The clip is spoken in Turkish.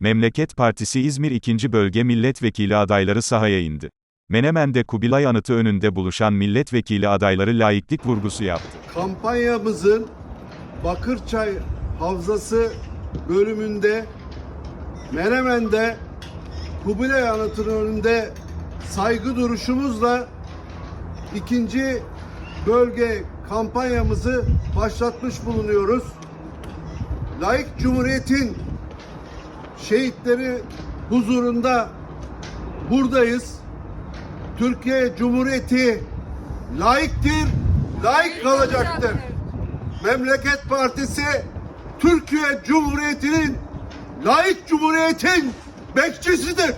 Memleket Partisi İzmir 2. Bölge Milletvekili adayları sahaya indi. Menemen'de Kubilay Anıtı önünde buluşan milletvekili adayları laiklik vurgusu yaptı. kampanyamızın Bakırçay Havzası bölümünde Menemen'de Kubilay Anıtı'nın önünde saygı duruşumuzla ikinci bölge kampanyamızı başlatmış bulunuyoruz. Laik Cumhuriyet'in şehitleri huzurunda buradayız. Türkiye Cumhuriyeti laiktir, laik kalacaktır. Memleket Partisi Türkiye Cumhuriyeti'nin laik cumhuriyetin bekçisidir.